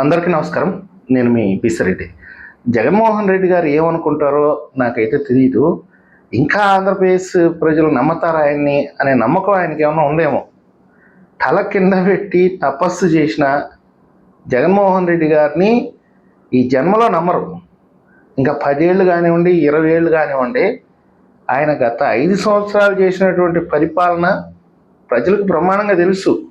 అందరికీ నమస్కారం. నేను మీ పిసిరెడ్డి. జగన్మోహన్ రెడ్డి గారు ఏమనుకుంటారో నాకైతే తెలియదు ఇంకా ఆంధ్రప్రదేశ్ ప్రజలు నమ్మతారా ఆయన్ని అనే నమ్మకం ఆయనకి ఏమైనా ఉందేమో. తల కింద పెట్టి తపస్సు చేసిన జగన్మోహన్ రెడ్డి గారిని ఈ జన్మలో నమ్మరు. ఇంకా పదేళ్ళు కానివ్వండి ఇరవై ఏళ్ళు కానివ్వండి ఆయన గత ఐదు సంవత్సరాలు చేసినటువంటి పరిపాలన ప్రజలకు ప్రమాణంగా తెలుసు.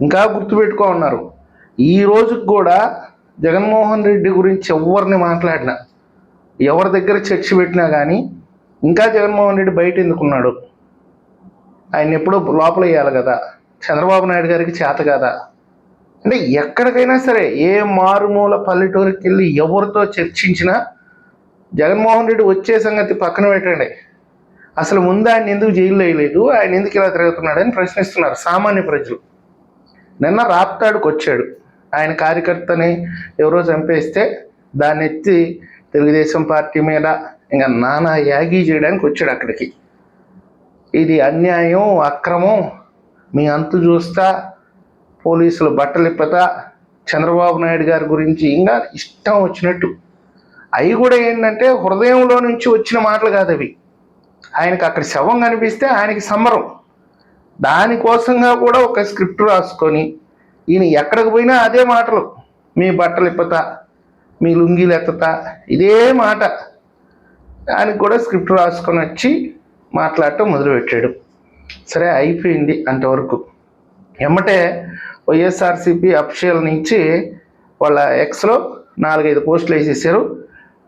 ఇంకా గుర్తుపెట్టుకో ఉన్నారు ఈ రోజుకు కూడా జగన్మోహన్ రెడ్డి గురించి ఎవరిని మాట్లాడినా. ఎవరి దగ్గర చర్చ పెట్టినా కానీ ఇంకా జగన్మోహన్ రెడ్డి బయట ఎందుకున్నాడు? ఆయన ఎప్పుడో లోపల వేయాలి కదా. చంద్రబాబు నాయుడు గారికి చేత కదా. అంటే ఎక్కడికైనా సరే ఏ మారుమూల పల్లెటూరికి వెళ్ళి ఎవరితో చర్చించినా జగన్మోహన్ రెడ్డి వచ్చే సంగతి పక్కన పెట్టండి. అసలు ముందు ఆయన ఎందుకు జైల్లో వేయలేదు? ఆయన ఎందుకు ఇలా తిరుగుతున్నాడని ప్రశ్నిస్తున్నారు సామాన్య ప్రజలు. నిన్న రాప్తాడుకు వచ్చాడు. ఆయన కార్యకర్తని ఎవరో చంపేస్తే దాన్ని ఎత్తి తెలుగుదేశం పార్టీ మీద ఇంకా నానా యాగి చేయడానికి వచ్చాడు అక్కడికి. ఇది అన్యాయం అక్రమం మీ అంతు చూస్తా పోలీసులు బట్టలిప్పతా చంద్రబాబు నాయుడు గారి గురించి ఇంకా ఇష్టం వచ్చినట్టు. అవి కూడా ఏంటంటే హృదయంలో నుంచి వచ్చిన మాటలు కాదు అవి. ఆయనకు అక్కడ శవం కనిపిస్తే ఆయనకి సంబరం. దానికోసంగా కూడా ఒక స్క్రిప్ట్ రాసుకొని ఈయన ఎక్కడికి పోయినా అదే మాటలు. మీ బట్టలు ఇప్పతా మీ లుంగీలు ఎత్తతా ఇదే మాట. దానికి కూడా స్క్రిప్ట్ రాసుకొని వచ్చి మాట్లాడటం మొదలుపెట్టాడు. సరే అయిపోయింది అంతవరకు. ఎమ్మటే వైఎస్ఆర్సీపీ అఫీషియల్ నుంచి వాళ్ళ ఎక్స్లో నాలుగైదు పోస్టులు వేసేసారు.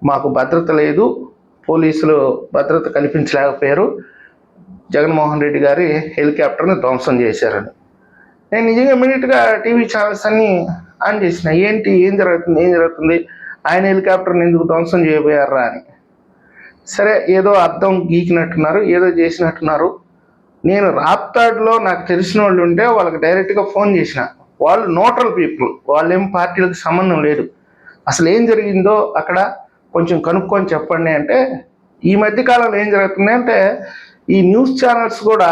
మాకు భద్రత లేదు పోలీసులు భద్రత కల్పించలేకపోయారు. జగన్మోహన్ రెడ్డి గారి హెలికాప్టర్ని ధ్వంసం చేశారని. నేను నిజంగా ఇమీడియట్గా టీవీ ఛానల్స్ అన్ని ఆన్ చేసిన. ఏంటి ఏం జరుగుతుంది ఏం జరుగుతుంది? ఆయన హెలికాప్టర్ని ఎందుకు ధ్వంసం చేయబోయారా అని. సరే ఏదో అర్థం గీకినట్టున్నారు ఏదో చేసినట్టున్నారు. నేను రాప్తాడ్లో నాకు తెలిసిన వాళ్ళు ఉంటే వాళ్ళకి డైరెక్ట్గా ఫోన్ చేసిన. వాళ్ళు న్యూట్రల్ పీపుల్ వాళ్ళేం పార్టీలకు సంబంధం లేదు. అసలు ఏం జరిగిందో అక్కడ కొంచెం కనుక్కొని చెప్పండి అంటే ఈ మధ్య కాలంలో ఏం జరుగుతుంది అంటే ఈ న్యూస్ ఛానల్స్ కూడా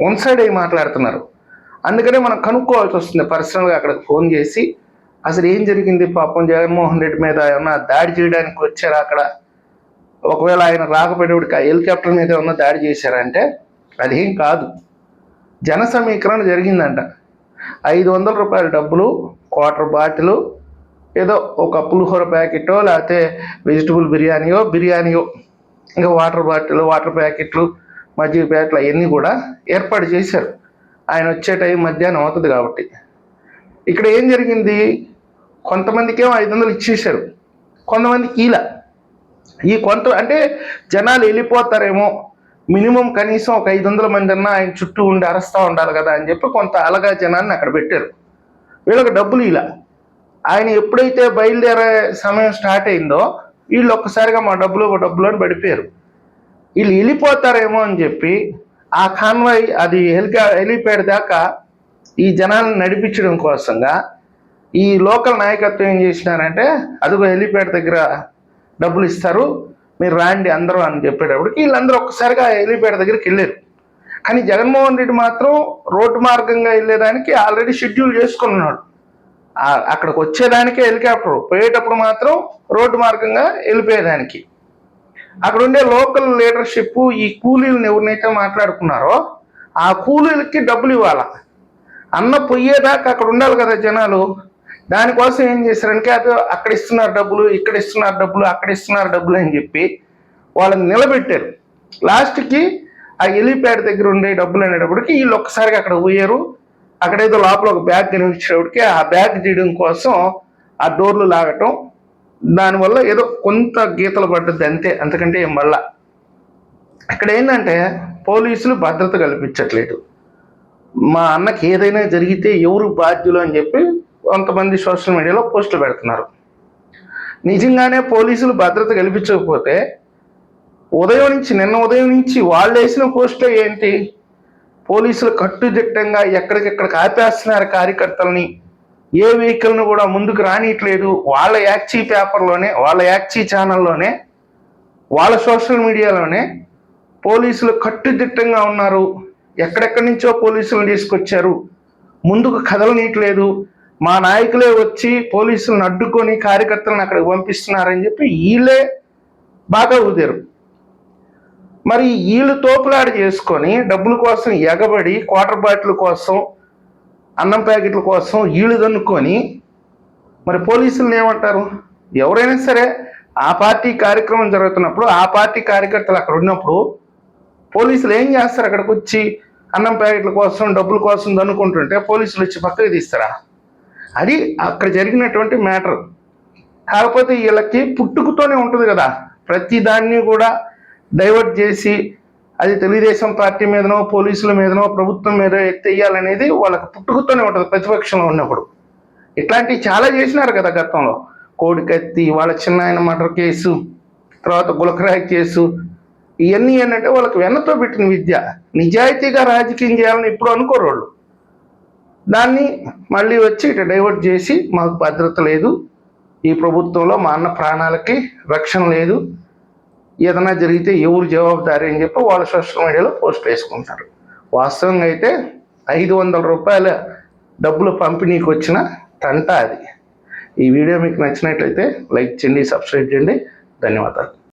వన్ సైడ్ అయి మాట్లాడుతున్నారు. అందుకనే మనం కనుక్కోవాల్సి వస్తుంది. పర్సనల్గా అక్కడికి ఫోన్ చేసి అసలు ఏం జరిగింది పాపం జగన్మోహన్ రెడ్డి మీద? ఏమన్నా దాడి చేయడానికి వచ్చారా అక్కడ? ఒకవేళ ఆయన రాకపోయేటికి ఆ హెలికాప్టర్ మీద ఏమన్నా దాడి చేశారంటే అదేం కాదు. జన సమీకరణ జరిగిందంట. ఐదు వందల రూపాయల డబ్బులు క్వార్టర్ బాటిలు ఏదో ఒక పులిహోర ప్యాకెటో లేకపోతే వెజిటబుల్ బిర్యానీయో బిర్యానీయో ఇంకా వాటర్ బాటిల్ వాటర్ ప్యాకెట్లు మజ్జిగ ప్యాకెట్లు అవన్నీ కూడా ఏర్పాటు చేశారు. ఆయన వచ్చే టైం మధ్యాహ్నం అవుతుంది కాబట్టి. ఇక్కడ ఏం జరిగింది? కొంతమందికేమో ఐదు వందలు ఇచ్చేశారు. కొంతమందికి ఇలా ఈ కొంత అంటే జనాలు వెళ్ళిపోతారేమో. మినిమం కనీసం ఒక ఐదు వందల మంది అన్నా ఆయన చుట్టూ ఉండి అరస్తా ఉండాలి కదా అని చెప్పి కొంత అలగా జనాన్ని అక్కడ పెట్టారు. వీళ్ళకి డబ్బులు ఇలా. ఆయన ఎప్పుడైతే బయలుదేరే సమయం స్టార్ట్ అయిందో వీళ్ళు ఒక్కసారిగా మా డబ్బులు మా డబ్బులు అని పడిపోయారు. వీళ్ళు వెళ్ళిపోతారేమో అని చెప్పి ఆ కాన్వాయ్ అది హెలికా హెలిప్యాడ్ దాకా ఈ జనాలను నడిపించడం కోసంగా ఈ లోకల్ నాయకత్వం ఏం చేసినారంటే అదిగో హెలిప్యాడ్ దగ్గర డబ్బులు ఇస్తారు మీరు రాండి అందరూ అని చెప్పేటప్పటికి వీళ్ళందరూ ఒక్కసారిగా హెలిప్యాడ్ దగ్గరికి వెళ్ళారు. కానీ జగన్మోహన్ రెడ్డి మాత్రం రోడ్డు మార్గంగా వెళ్ళేదానికి ఆల్రెడీ షెడ్యూల్ చేసుకున్నాడు. అక్కడికి వచ్చేదానికే హెలికాప్టర్ పోయేటప్పుడు మాత్రం రోడ్డు మార్గంగా వెళ్ళిపోయేదానికి. అక్కడ ఉండే లోకల్ లీడర్షిప్ ఈ కూలీలను ఎవరినైతే మాట్లాడుకున్నారో ఆ కూలీలకి డబ్బులు ఇవ్వాల. అన్న పొయ్యేదాకా అక్కడ ఉండాలి కదా జనాలు. దానికోసం ఏం చేశారంటే అది అక్కడ ఇస్తున్నారు డబ్బులు ఇక్కడ ఇస్తున్నారు డబ్బులు అక్కడ ఇస్తున్నారు డబ్బులు అని చెప్పి వాళ్ళని నిలబెట్టారు. లాస్ట్కి ఆ ఎలిప్యాడ్ దగ్గర ఉండే డబ్బులు అనేటప్పటికి వీళ్ళు ఒక్కసారిగా అక్కడ పోయారు. అక్కడ ఏదో లోపల ఒక బ్యాగ్ కనిపించేటప్పటికి ఆ బ్యాగ్ తీయడం కోసం ఆ డోర్లు లాగటం దానివల్ల ఏదో కొంత గీతలు పడ్డది అంతే. అంతకంటే మళ్ళా ఇక్కడ ఏంటంటే పోలీసులు భద్రత కల్పించట్లేదు. మా అన్నకి ఏదైనా జరిగితే ఎవరు బాధ్యులు అని చెప్పి కొంతమంది సోషల్ మీడియాలో పోస్టులు పెడుతున్నారు. నిజంగానే పోలీసులు భద్రత కల్పించకపోతే ఉదయం నుంచి నిన్న ఉదయం నుంచి వాళ్ళు వేసిన పోస్టులు ఏంటి? పోలీసులు కట్టుదిట్టంగా ఎక్కడికెక్కడ ఆపేస్తున్నారు కార్యకర్తలని. ఏ వెహికల్ను కూడా ముందుకు రానియట్లేదు. వాళ్ళ యాక్చీ పేపర్లోనే వాళ్ళ యాక్చీ ఛానల్లోనే వాళ్ళ సోషల్ మీడియాలోనే పోలీసులు కట్టుదిట్టంగా ఉన్నారు. ఎక్కడెక్కడి నుంచో పోలీసులు తీసుకొచ్చారు. ముందుకు కదలనీయట్లేదు. మా నాయకులే వచ్చి పోలీసులను అడ్డుకొని కార్యకర్తలను అక్కడికి పంపిస్తున్నారని చెప్పి వీళ్ళే బాగా ఊదారు. మరి వీళ్ళు తోపులాట చేసుకొని డబ్బుల కోసం ఎగబడి క్వార్టర్ బాటిల్ కోసం అన్నం ప్యాకెట్ల కోసం వీళ్ళు దన్నుకొని మరి పోలీసులను ఏమంటారు? ఎవరైనా సరే ఆ పార్టీ కార్యక్రమం జరుగుతున్నప్పుడు ఆ పార్టీ కార్యకర్తలు అక్కడ ఉన్నప్పుడు పోలీసులు ఏం చేస్తారు? అక్కడికి వచ్చి అన్నం ప్యాకెట్ల కోసం డబ్బుల కోసం దన్నుకుంటుంటే పోలీసులు వచ్చి పక్కకి తీస్తారా? అది అక్కడ జరిగినటువంటి మ్యాటర్. కాకపోతే వీళ్ళకి పుట్టుకతోనే ఉంటుంది కదా. ప్రతి దాన్ని కూడా డైవర్ట్ చేసి అది తెలుగుదేశం పార్టీ మీదనో పోలీసుల మీదనో ప్రభుత్వం మీద ఎత్తేయాలనేది వాళ్ళకి పుట్టుకతోనే ఉంటుంది ప్రతిపక్షంలో ఉన్నప్పుడు. ఇట్లాంటివి చాలా చేసినారు కదా గతంలో. కోడికత్తి వాళ్ళ చిన్న ఆయన మర్డర్ కేసు తర్వాత గులకరాయి కేసు ఇవన్నీ ఏంటంటే వాళ్ళకి వెన్నతో పెట్టిన విద్య. నిజాయితీగా రాజకీయం చేయాలని ఇప్పుడు అనుకోరు వాళ్ళు. దాన్ని మళ్ళీ వచ్చి ఇటు డైవర్ట్ చేసి మాకు భద్రత లేదు. ఈ ప్రభుత్వంలో మా అన్న ప్రాణాలకి రక్షణ లేదు. ఏదైనా జరిగితే ఎవరు జవాబుదారి అని చెప్పి వాళ్ళు సోషల్ మీడియాలో పోస్ట్ వేసుకుంటారు. వాస్తవంగా అయితే ఐదు వందల రూపాయల డబ్బులు పంపిణీకి వచ్చిన తంట అది. ఈ వీడియో మీకు నచ్చినట్లయితే లైక్ చేయండి సబ్స్క్రైబ్ చేయండి. ధన్యవాదాలు.